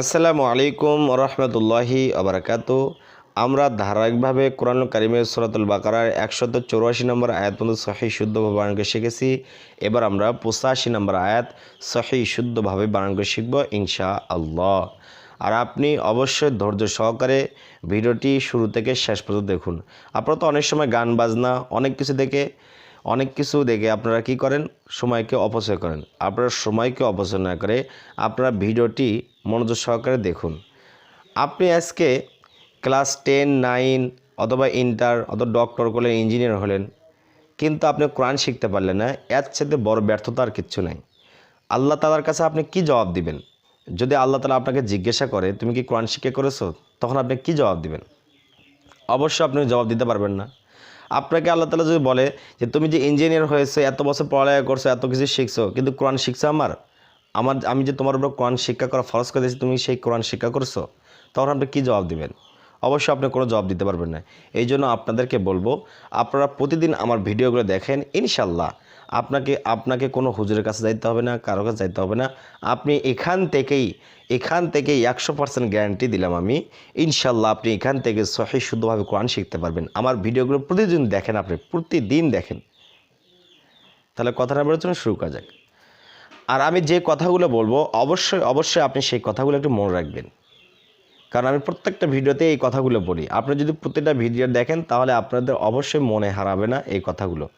আসসালামু আলাইকুম রহমতুল্লাহি আবরাকাত। আমরা ধারাবাহিকভাবে কোরআন কারিমের সুরাতুল বাকারার একশত চৌরাশি নম্বর আয়াত পর্যন্ত সহি শুদ্ধভাবে বানান করে শিখেছি। এবার আমরা পঁচাশি নম্বর আয়াত সহি শুদ্ধভাবে বানান করে শিখব ইনশা আল্লাহ আর আপনি অবশ্যই ধৈর্য সহকারে ভিডিওটি শুরু থেকে শেষ পর্যন্ত দেখুন। আপনারা তো অনেক সময় গান, বাজনা, অনেক কিছু দেখে অনেক কিছু দেখে আপনারা কি করেন? সময়কে অপচয় করেন। আপনারা সময়কে অপচয় না করে আপনারা ভিডিওটি মনোযোগ সহকারে দেখুন। আপনি আজকে ক্লাস টেন, নাইন অথবা ইন্টার অথবা ডক্টর করলেন ইঞ্জিনিয়ার হলেন, কিন্তু আপনি কোরআন শিখতে পারলেন না, এর সাথে বড় ব্যর্থতা আর কিচ্ছু নাই। আল্লাহ তালার কাছে আপনি কি জবাব দিবেন? যদি আল্লাহ তালা আপনাকে জিজ্ঞাসা করে, তুমি কি কোরআন শিক্ষা করেছ? তখন আপনি কি জবাব দিবেন? অবশ্যই আপনি জবাব দিতে পারবেন না। আপনাকে আল্লাহ তালা যদি বলে যে তুমি যে ইঞ্জিনিয়ার হয়েছে, এত বছর পড়ালেখা করছ, এত কিছু শিখছো, কিন্তু কোরআন শিখছো আমার? আমার, আমি যে তোমার উপর কোরআন শিক্ষা করা ফরজ করে দিয়েছি, তুমি সেই কোরআন শিক্ষা করছ? তখন আপনি কী জবাব দেবেন? অবশ্যই আপনি কোনো জবাব দিতে পারবেন না। এই জন্য আপনাদেরকে বলব, আপনারা প্রতিদিন আমার ভিডিওগুলো দেখেন ইনশাল্লাহ আপনাকে আপনাকে কোনো হুজুরের কাছে যাইতে হবে না, কারও কাছে যাইতে হবে না। আপনি এখান থেকেই এখান থেকেই একশো পার্সেন্ট গ্যারান্টি দিলাম আমি। ইনশাল্লাহ আপনি এখান থেকে সহি শুদ্ধভাবে কোরআন শিখতে পারবেন। আমার ভিডিওগুলো প্রতিদিন দেখেন আপনি, প্রতিদিন দেখেন। তাহলে কথা না জন্য শুরু করা যাক। আর আমি যে কথাগুলো বলব, অবশ্যই অবশ্যই আপনি সেই কথাগুলো একটু মনে রাখবেন। কারণ আমি প্রত্যেকটা ভিডিওতে এই কথাগুলো বলি। আপনি যদি প্রত্যেকটা ভিডিও দেখেন, তাহলে আপনাদের অবশ্যই মনে হারাবে না এই কথাগুলো।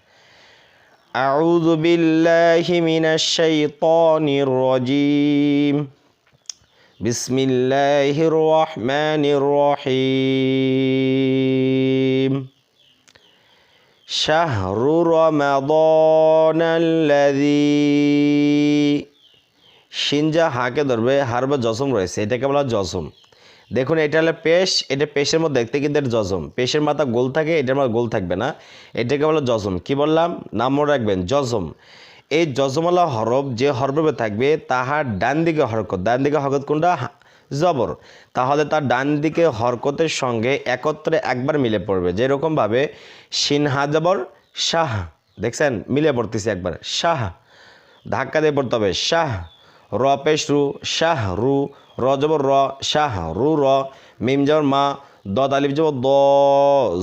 أعوذ بالله من الشيطان الرجيم بسم الله الرحمن الرحيم شهر رمضان الذي সিনজা হাকে ধরবে হার বা জসম রয়েছে এটাকে বলা হয় জসম দেখুন, এটা হলো পেশ, এটা পেশের মধ্যে দেখতে কিন্তু এটা জজম পেশের মাথা গোল থাকে, এটার মাথা গোল থাকবে না। এটাকে বলো জজম কি বললাম? নাম মনে রাখবেন জজম এই জজমওয়ালা হরফ যে হরফে থাকবে, তাহার ডান দিকে হরকত। ডান দিকে হরকত কোনটা? জবর। তাহলে তার ডান দিকে হরকতের সঙ্গে একত্রে একবার মিলে পড়বে। যেরকমভাবে সিনহা জবর, শাহ, দেখছেন? মিলে পড়তেছে একবার, শাহ। ধাক্কা দিয়ে পড়তে হবে, শাহ। র পেশ রু শাহ রু র জবর র শাহ রু র মিম জবর মা দ আলিফ জবর দ,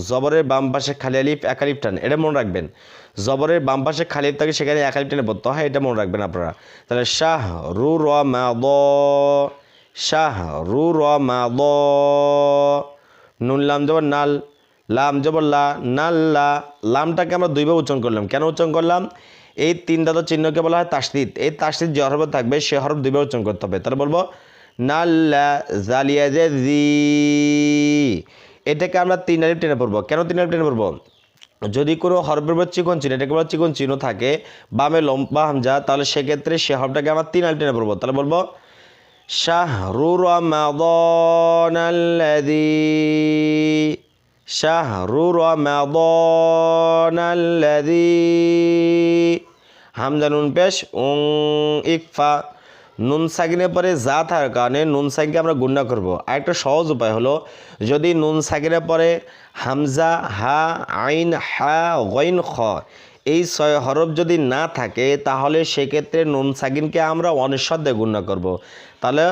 জবরের বাম পাশে খালি আলিফ, এক আলিফ টান, এটা মনে রাখবেন। জবরের বাম পাশে খালি থাকে, সেখানে এক আলিফ টেনে পড়তে হয়, এটা মনে রাখবেন আপনারা। তাহলে শাহ রু র মা দ শাহ রু র মা দ, নুন লাম জবর নাল, লাম জবর লা, নাল লা, লামটাকে আমরা দুইবার উচ্চারণ করলাম। কেন উচ্চারণ করলাম? এই তিন দাদা চিহ্নকে বলা হয় তাস্তিদ এই তাস্তিদ যে হরফ থাকবে, সে হরফ দুইবার উচ্চারণ করতে হবে। তাহলে বলব, নাল্লা জালিয়া জে জি এটাকে আমরা তিন আলিফ টেনে পড়ব। কেন তিন আলিফ টেনে পড়ব? যদি কোনো হরফের পর চিকন চিহ্ন, এটাকে বলা চিকন চিহ্ন থাকে, বামে লম্বা হামজা, তাহলে সেক্ষেত্রে সে হরফটাকে আমরা তিন আলিফ টেনে পড়ব। তাহলে বলব, শাহরু রমাদি শাহরু রমাদি হামজা নুন পেশ উং ইকফা নুন সাকিনের পরে যা থাকার কারণে নুন সাকিনকে আমরা গুণনা করব। আরেকটা সহজ উপায় হলো, যদি নুন সাকিনের পরে হামজা, হা, আইন, হা, গইন, খ এই ছয় হরফ যদি না থাকে, তাহলে সেক্ষেত্রে নুন সাকিনকে আমরা অনিশ্বর দিয়ে গুণনা করব। তাহলে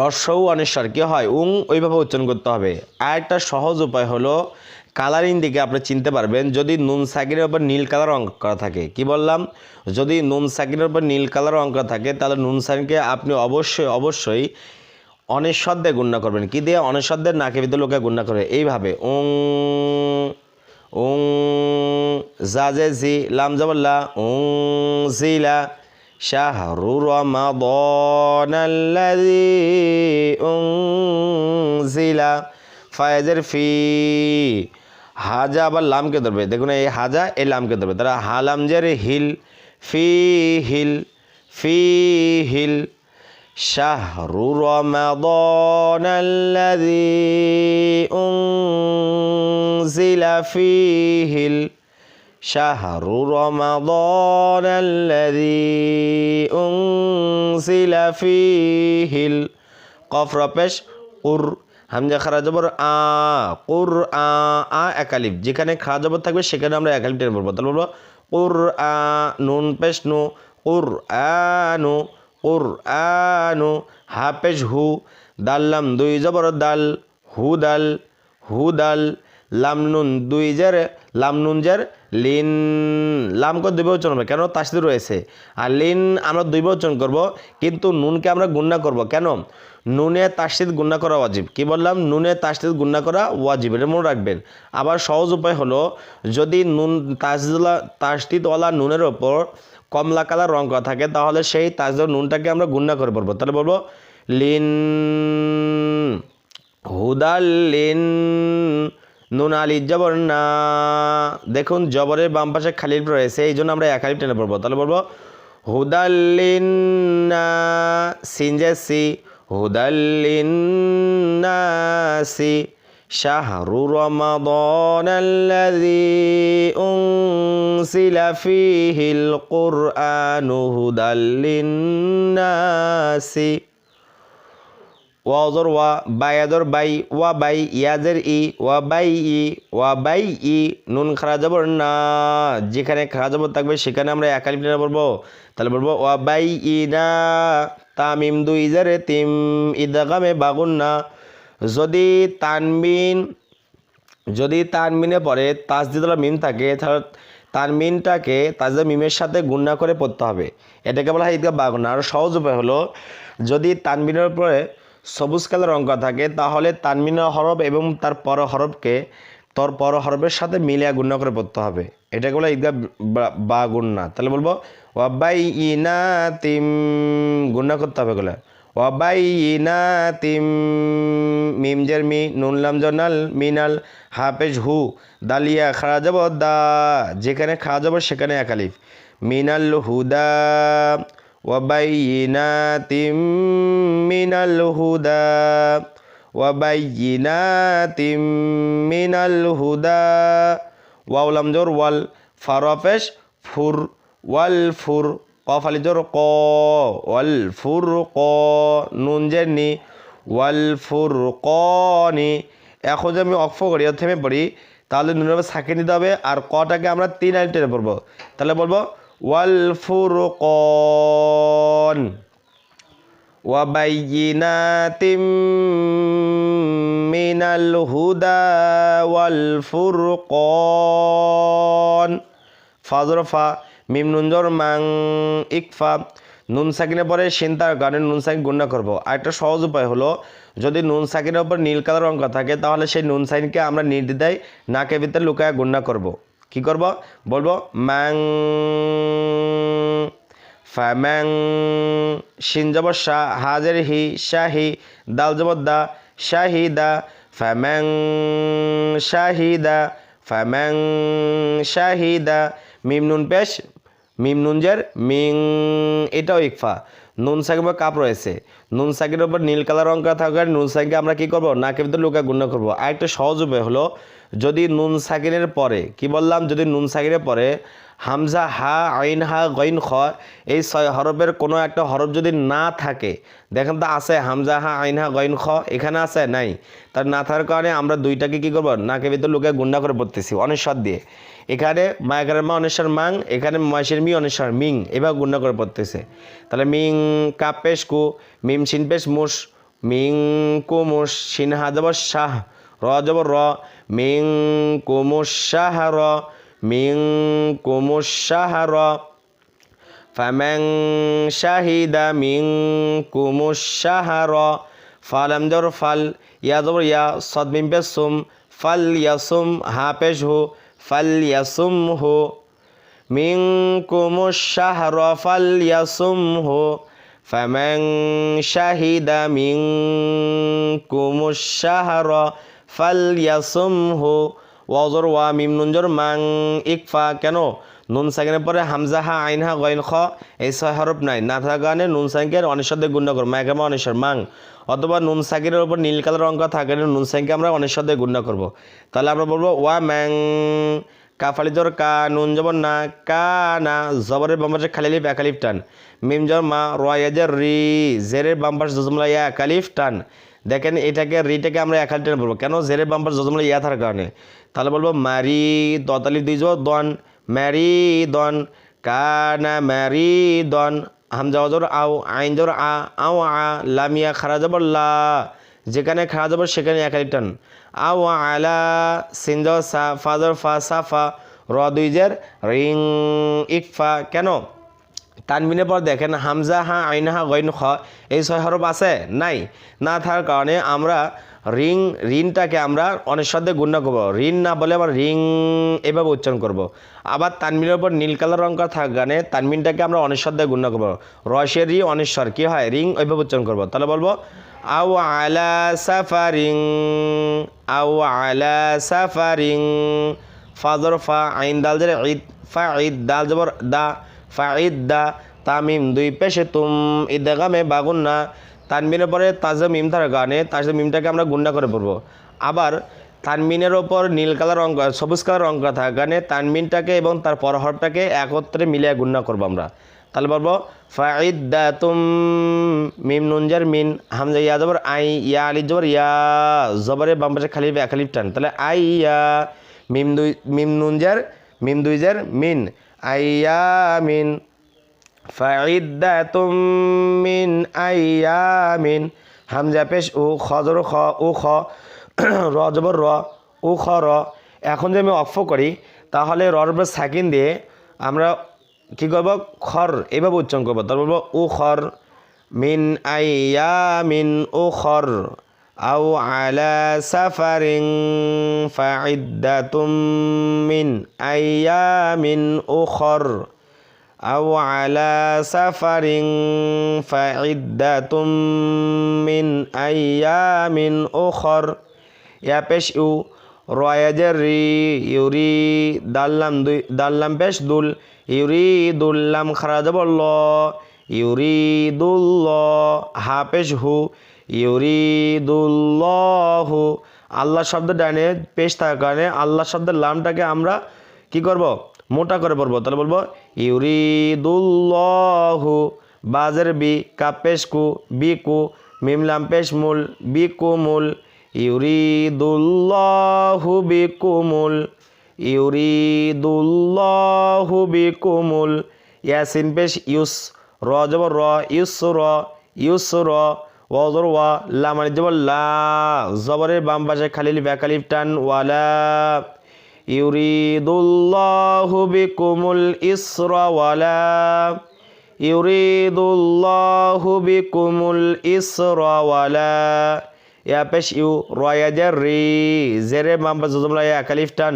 রস্যও অনিশ্বর কি হয়? উং ওইভাবে উচ্চারণ করতে হবে। আর একটা সহজ উপায় হলো কালারিং দিকে আপনি চিনতে পারবেন, যদি নুন সাকিরের উপর নীল কালার অঙ্ক করা থাকে। কি বললাম? যদি নুন সাকিরের উপর নীল কালার অঙ্ক করা থাকে, তাহলে নুন সাকিনকে আপনি অবশ্যই অবশ্যই অনিঃসদ্যে গুণনা করবেন। কি দিয়ে? অনিঃসদ্যের নাকে ভিতরে লোকে গুণনা করবে এইভাবে ওং ওং জাজে জি লাম জাবল্লা ওং জিলা শাহরু ও জিলা ফায়াজের ফি হাজা আবার লামকে ধরবে দেখুন এই হাজা এই লামকে ধরবে তারা হালাম জের হিল ফি হিল ফি হিল شهر رمضان الذي أنزل فيه ال شهر رمضان الذي أنزل فيه القف ربش قر হামজা খারা জবর আ, কুর, আ আ একালিফ যেখানে খা জবর থাকবে, সেখানে আমরা একালিফ টেনে বলব তাহলে বলব, কুর, আ, নুন পেশ নু, কুর আনু কুর আনু হাফেজ হু দাল্লাম দুই জবর দাল, হু দাল হু দাল, লাম, নুন, দুই জের, লাম, নুন জের, লিন, লাম করে দুই বচন হবে। কেন? তাসদি রয়েছে। আর লিন আমরা দুই বচন করব, কিন্তু নুনকে আমরা গুণনা করব। কেন? নুনে তাসদিদ গুণনা করা ওয়াজিব। কি বললাম? নুনে তাসদিদ গুণনা করা ওয়াজিব, এটা মনে রাখবেন। আবার সহজ উপায় হলো, যদি নুন তাসদিদওয়ালা তাসদিদওয়ালা নুনের ওপর কমলা কালার রং করা থাকে, তাহলে সেই তাসদিদ নুনটাকে আমরা গুণনা করে পড়ব তাহলে বলব, লিন হুদাল্লিন নুন আলি জবর না। দেখুন, জবরের বাম পাশে খালিল রয়েছে, এই জন্য আমরা এক আলিফ টেনে পড়ব। তাহলে বলব হুদাল্লিন না, সিনজেসি হুদাল্লিন্নাসি শাহরু রমাদন আল্লাযী হিল কুর আনু হুদাল্লিন্নাসি ওয়াজর ওয়া বায়াদর বাই ওয়া বাই ইয়াজের ই, ওয়া বাই ই, ওয়া বাই ই, নুন খারা যাব না, যেখানে খারা যাব থাকবে সেখানে আমরা একালিপটা বলব। তাহলে বলব ওয়া বাই ই না। তামিম দু ইজারে তিম ইদাগামে বাগুন না যদি তানবিন যদি তানমিনে পরে তাজদিদুল্লাহ মিম থাকে, তাহলে তানমিনটাকে তাজদা মিমের সাথে গুণনা করে পড়তে হবে। এটাকে বলা হয় ঈদগা বাগুনা আর সহজ উপায় হলো, যদি তানমিনের পরে সবুজ কালার অঙ্ক থাকে, তাহলে তানমিনের হরফ এবং তার পর হরফকে তোর পর হরফের সাথে মিলিয়ে গুণনা করে পড়তে হবে। এটাকে বলা ঈদগা বা গুণনা তাহলে বলব ওয়াবাই ইনা তিম গুণনা করতে হবে এগুলো। ওয়াবাইনাতিম মিমজের মি নুনলাম জনাল মিনাল, হাফেজ হু, দালিয়া, খাড়া যাব, দা, যেখানে খাওয়া যাব সেখানে একালিফ মিনাল হুদা, ওয়াবাইনাতিম, মিনাল হুদা, ওয়াবাইনাতিম, মিনাল হুদা। ওয়াউলাম জোর, ওয়াল ফারফেশ ফুর, ওয়াল ফুর, কফ আলি জোর, ক, ওয়াল ফুর, ক, নুন জের নি, ওয়াল ফুর, ক, নি। এখন যদি আমি অক্ষ করি থেমে পড়ি, তাহলে নুনের উপর সাকিয়ে নিতে হবে, আর কটাকে আমরা তিন আইল টেনে পড়ব। তাহলে বলব, ওয়াল ফুর কন وبينات من الهدى والفرقان ফাজরফা মিম নুনজর মাং ইকফা নুন সাকিনের পরে সিন্তার কারণে নুন সাকিন গুণনা করবো আর একটা সহজ উপায় হলো যদি নুন সাকিনের উপর নীল কালার অঙ্ক থাকে তাহলে সেই নুন সাইনকে আমরা নির্দ্বিধায় নাকের ভিতরে লুকায় গুণনা করব কি করব বলবো ম্যাং ফ্যাম্যাং শিন শাহ, হাজের হি শাহি, দাল জবর দা শাহিদা ফ্যাম্যাং শাহিদা ফ্যাম্যাং শাহিদা মিম নুন পেশ, মিম নুনজের মিং এটাও ইকফা। নুন সাকিব কাপ রয়েছে। নুন সাকির উপর নীল কালার অঙ্ক থাকার নুন সাকিকে আমরা কি করব? নাকে ভিতরে লুকা গুণ করব। আরেকটা সহজ উপায় হলো যদি নুন সাকিনের পরে, কি বললাম? যদি নুন সাকিনের পরে হামজা হা আইন হা গইন খ, এই ছয় হরফের কোনো একটা হরফ যদি না থাকে, দেখেন তো আছে হামজা হা আইন হা গইন খ, এখানে আছে? নাই। তার না থাকার কারণে আমরা দুইটাকে কি করব? নাকে ভিতর লোকে গুন্ডা করে পড়তেছি অনেশ্বর দিয়ে। এখানে মায়াকারের মা অনেশ্বর মাং, এখানে মহেশের মি অনেশ্বর মিং, এভাবে গুন্ডা করে পড়তেছে। তাহলে মিং কাপেশ কু, মিম সিনপেশ মুস মিং কু কুমুস সিন হাজাবর শাহ। র জবর র মিং কুমুস শাহ র মিং কুমুস শাহ র فمن شهد منكم الشهر فلم در فل يا در يا صد من بسم فليصم ها পেশহু فليصمه منكم الشهر فليصمه فمن شهد منكم الشهر ফাল ইয়াসুম হো ওয়াজর ওয়া মিম নুনজর মাং ইকফা। কেন? নুন সাকিনের পরে হামজা হা আইন হা গইন খ। এই ছয় হরফ নাই। না থাকা কারণে নুন সাকিনকে অনিঃশব্দে গুণা করব একেমা অনিশ্বর মাং। অথবা নুন সাকিনের উপর নীল কালার অঙ্ক থাকে নুন সাকিনকে আমরা অনিশ্বদে গুণ্য করব তাহলে আমরা বলব, ওয়া ম্যাং কাফালি জোর কা, নুন জবর না। কা না। জবরের বাম্পাসে খালিলি একালিফ টান। মিম জর মা রয়াজের রি। জেরের বাম্পাস জজমলা ইয়া কালিফ টান। দেখেন এটাকে, রিটাকে আমরা এক হাজার বলব। কেন? জেরের বাম্পার জজমলা ইয়া থাকার কারণে। তাহলে বলব, মারি দতালি দুই দন ম্যারি দন, কানা ম্যারি দন, হামজা অজর আও আইন জবর আ, আও আ, লামিয়া খারা যাব লা, যেখানে খারা যাব সেখানে একালি টান। আও আলা সিনজ সা ফাজর ফা সাফা র দুই জের, রিং ইকফা কেন? তানবিনের পর দেখেন হামজা হা, আইন হা, গৈন খ, এই ছয় হরফ আছে? নাই। না থাকার কারণে আমরা রিং ঋণটাকে আমরা অনেশ্বরে গুণ্য করব। ঋণ না বলে আবার রিং এভাবে উচ্চারণ করব। আবার তানমিনের উপর নীল কালার রং করা থাকার কারণে তানমিনটাকে আমরা অনেশ্বর দিয়ে গুণ্য করব রসের রি অনেশ্বর কী হয়? রিং ওইভাবে উচ্চারণ করব। তাহলে বলব আউ আলা সাফারিং আউ আলা সাফারিং ফাজর ফা, আইন দাল ঈদ, ফা, ঈদ, দাল দা। ফা ঈদ দা তামিম দুই পেশে তুম ঈদগামে বাগুন্না। তানমিনের পরে তাজা মিম থাকার কারণে তাজা মিমটাকে আমরা গুন্ডা করে পড়ব। আবার তানমিনের ওপর নীল কালার রং, সবুজ কালার রং করা থাকার কারণে তানমিনটাকে এবং তার পরহরটাকে একত্রে মিলিয়ে গুন্ডা করব আমরা। তাহলে বলব ফাইদ দা তুম মিম নুনজার মিন, হামজা ইয়া জবর আই, ইয়া আলি জবর ইয়া, জবরে বাম পাশে খালি একালিফ টান। তাহলে আই, ইয়া, মিম দুই, মিম নুনজার মিম দুইজার মিন। আয়ামিন। ফাইদ্দাতুম মিন আয়ামিন। হামজা পেশ, উ খজর খ, উ, খ, র, জবর, র, উ, খ, র। এখন যদি আমি অফ করি, তাহলে রর সাকিন দিয়ে আমরা কি করব? খর, এভাবে উচ্চারণ করব। তারপর বলব, উ, খর, মিন আইয়া মিন ও খর। আও আলা সাফারিং ফাইদ্দাতুম মিন আইয়ামিন উখর। আও আলা সাফারিং ফাইদ্দাতুম মিন আইয়ামিন উখর। ইয়া পেশ ইউ, রয়াজের রি ইউরি দাল্লাম দুই, দাল্লাম পেশ দুল, ইউরি দুল্লাম খারাজ বলল, ইউরি দুল্ল হা পেশ ইউরি দুল্লহু আল্লাহ শব্দ ডানে পেশ থাকার কারণে আল্লাহ শব্দের লামটাকে আমরা কি করব? মোটা করে পড়ব তাহলে বলব, ইউরিদুল্লাহু, বাজের বি কাপেশকু বিকু মিমলাম পেশমুল বিকুমুল ইউরিদুল্লাহু বিকুমুল ইউরিদুল্লাহু বিকুমুল ইয়াসিন পেশ ইউস, র জবর র, ইউস র ইউস র ওয়াজর ওয়া, লা মানে জবর লা। জবরের বাম পাশে খালিল ব্যাকালিফ টান, ওয়ালা। ইউরিদুল্লাহু বিকুমুল ইসরা ওয়ালা। ইউরিদুল্লাহু বিকুমুল ইসরা ওয়ালা। ইয়া পেশ ইউ, রয়া জার রি। জেরে বাম পাশে জবলা ইয়া কালিফ টান,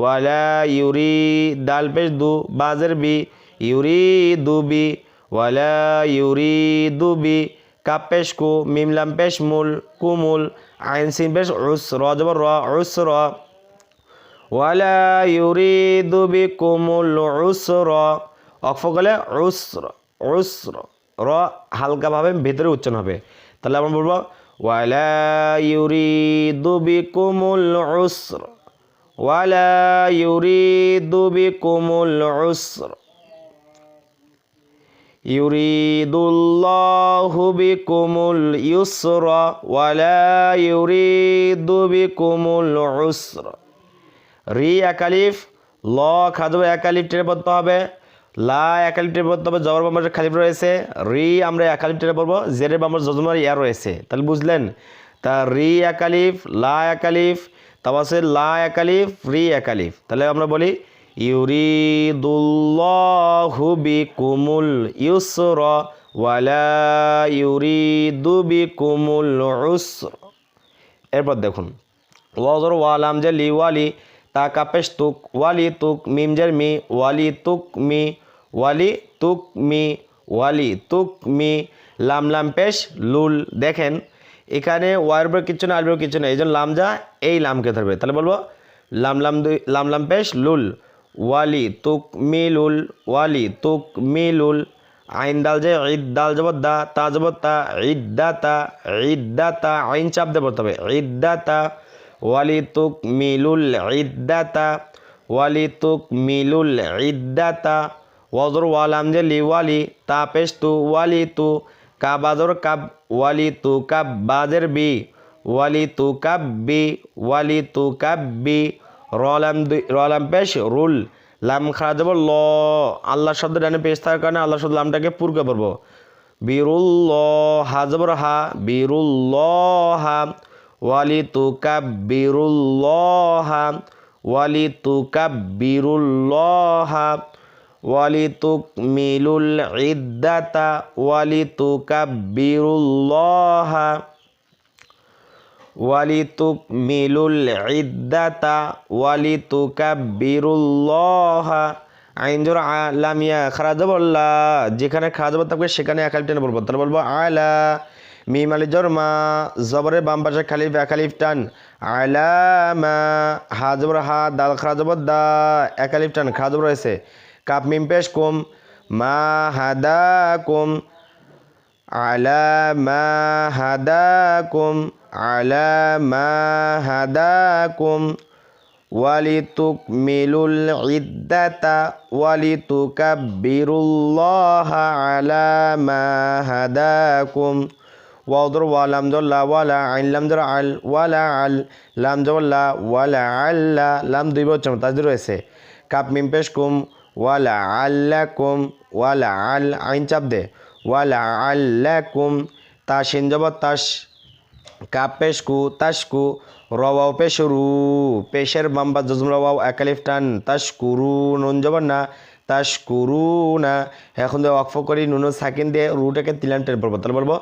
ওয়ালা। ইউরি দাল পেশ দু বাজের বি। ইউরিদু বি, ওয়ালা। ইউরিদু বি কাপেশ কু মিমলাম পেশ মূল কুমুল আইন সিন পেশ উস র র উস র ওয়ালা ইউরিদু বিকুমুল উসরা। অক্ফ গেলে উসর উসর। র হালকাভাবে ভেতরে উচ্চারণ হবে। তাহলে আমরা বলব, ওয়ালা ইউরিদু বিকুমুল উসর। ওয়ালা ইউরিদু বিকুমুল উসর। ইউরিদুল্লাহু বিকুমুল ইউসরা ওয়ালা ইউরিদু বিকুমুল উসরা। রি একালিফ ল খাদব একালিফ টেনে পড়তে হবে। লা একালিফ টেনে পড়তে হবে, জবর বাম্বার খালিফ রয়েছে। রি আমরা একালিফ টেনে পড়ব জেরের বাম্বার জজমার ইয়া রয়েছে। তাহলে বুঝলেন? তা রি একালিফ লা একালিফ তারপর আছে লা একালিফ রি একালিফ তাহলে আমরা বলি ইউরিদুল্লাহু বিকুমুল ইউসর ওয়ালা ইউরিদু বিকুমুল উসর। এরপর দেখুন, ওয়াজর ওয়ালাম যে লি ওয়ালি, তা কাপেশ তুক ওয়ালি তুক মিমজের মি, ওয়ালি তুক মি, ওয়ালি তুক মি, ওয়ালি তুক মি, লাম লাম পেশ, লুল, দেখেন, এখানে ওয়ার কিছু না আলবের কিছু না, এই জন্য লাম যা, এই লামকে ধরবে। তাহলে বলব, লাম লাম দুই, লাম লাম পেশ, লুল ওয়ালি তুক মি লুল ওয়ালি তুক মি লুল আইন দাল যে ঈদ, দাল জবর দা, তা জবর তা, ঈদ দা তা, ঈদ দা তা। আইন চাপ দিয়ে পড়তে হবে। ঈদ দা তা, ওয়ালি তুক মিলুল ইদ্দাতা ওয়ালি তুক মিলুল ইদ্দাতা ওয়াজর ওয়ালাম যে লি ওয়ালি, তা তু ওয়ালি তু। কাবাজর কাব, ওয়ালি তু কাব বাজের বি। ওয়ালি তু কাব বি, ওয়ালি তু কাব বি। রলাম রলাম পেশ, রুল, লাম খারা যাব ল। আল্লাহ শব্দ ডানে পেশ থাকার কারণে আল্লাহ শব্দ লামটাকে পুরকে পড়ব। বিরুল্ল হা জবর হা, বিরুল্লহা ওয়ালি তুকাব্বিরুল্লাহা ওয়ালি তুকাব্বিরুল্লাহা ওয়ালি তুকমিলুল ইদ্দাতা ওয়ালি তুকাব্বিরুল্লাহা ওয়ালিতুক মিলুল ইদ্দাতা ওয়ালিতুকা বিরুল্লাহা আইন জোর আলামিয়া খারাজ জবল্লা যেখানে খারাজ জবর থাকবে সেখানে একালিফ টেনে বলব। তাহলে বলব আলা, মিম আলি জরমা, জবরের বাম পাশে খালিফ, একালিফ টান। আলামা হাজবর হা দাল খারা জবর দা, একালিফ টান খারা রয়েছে। কাপ মিম পেশ কুম, মা হাদা কুম আলামা হাদা কুম। على ما هداكم ولتكملوا العدة ولتكبروا الله على ما هداكم واضر ولم دل ولا عين لم در عل ولا عل لم دل ولا عل لم দুই বছর তাজদির রয়েছে কাপ মিম পেশ কুম ওয়ালা আল্লাকুম ওয়ালা আল আইন চাপ দে ওয়ালা আল্লাকুম তাসিন জবর তাস কাপ পেশকু তাসকু রওয়াও পেশরু। পেশের বাম্বা জজম রওয়াও একালিফ টান তাসকুরু নুন জবর না তাসকুরু না। এখন দিয়ে অক্ফ করি, নুন সাকিন দিয়ে রুটাকে তিলান টের পড়ব তাহলে বলব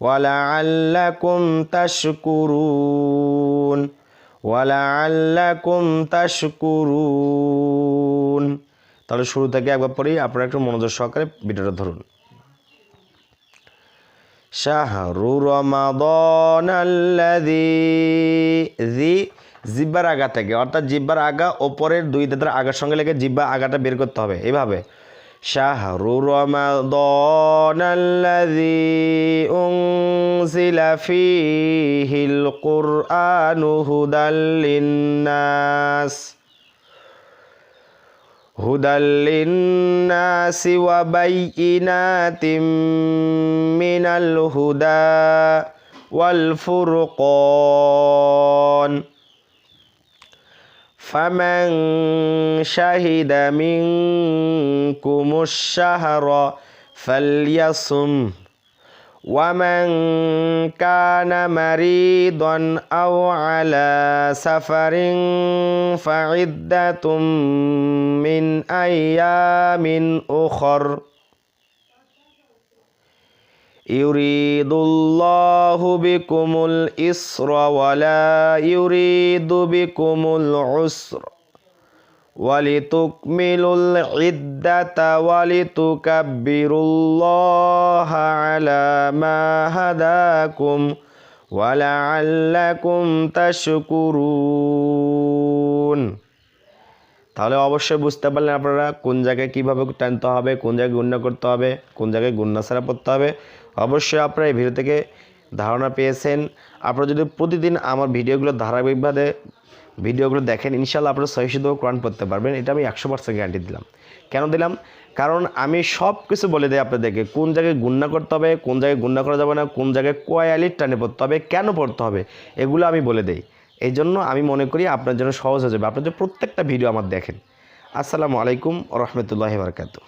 ওয়ালা তাসকুরুন ওয়ালা আল্লাকুম তাসকুরুন তাহলে শুরু থেকে একবার পরেই আপনারা একটু মনোযোগ সহকারে ভিডিওটা ধরুন। শাহরু রমাদন জি, জিব্বার আগা থেকে। অর্থাৎ জিব্বার আগা, ওপরের দুই দাঁতের আগার সঙ্গে লেগে জিব্বা আগাটা বের করতে হবে। এইভাবে শাহরু রমাদন উনজিলা ফিহিল কুরআনু হুদাল লিন্নাস। هدى للناس وبينات من الهدى والفرقان. فمن شهد منكم الشهر فليصم ومن كان مريضا أو على سفر فعدة من أيام أخر يريد الله بكم الإسر ولا يريد بكم العسر ولتكملوا العدة ولتكبروا الله على ما هداكم ولعلكم تشكرون তাহলে অবশ্যই বুঝতে পারলেন আপনারা কোন জায়গায় কীভাবে টানতে হবে কোন জায়গায় গুণ্য করতে হবে কোন জায়গায় গুণ্য ছাড়া পড়তে হবে অবশ্যই আপনারা এই ভিডিও থেকে ধারণা পেয়েছেন আপনারা যদি প্রতিদিন আমার ভিডিওগুলো ধারাবাহিকভাবে ভিডিওগুলো দেখেন, ইনশাল্লাহ আপনারা সহিষ্ণু কোরআন পড়তে পারবেন। এটা আমি একশো পার্সেন্ট গ্যারান্টি দিলাম। কেন দিলাম? কারণ আমি সব কিছু বলে দিই আপনাদেরকে, কোন জায়গায় গুন্না করতে হবে, কোন জায়গায় গুন্না করা যাবে না, কোন জায়গায় কয়ালির টানে পড়তে হবে, কেন পড়তে হবে, এগুলো আমি বলে দিই। এই জন্য আমি মনে করি আপনার জন্য সহজ হয়ে যাবে। আপনার প্রত্যেকটা ভিডিও আমার দেখেন। আসসালামু আলাইকুম রহমতুল্লাহ বারকাতু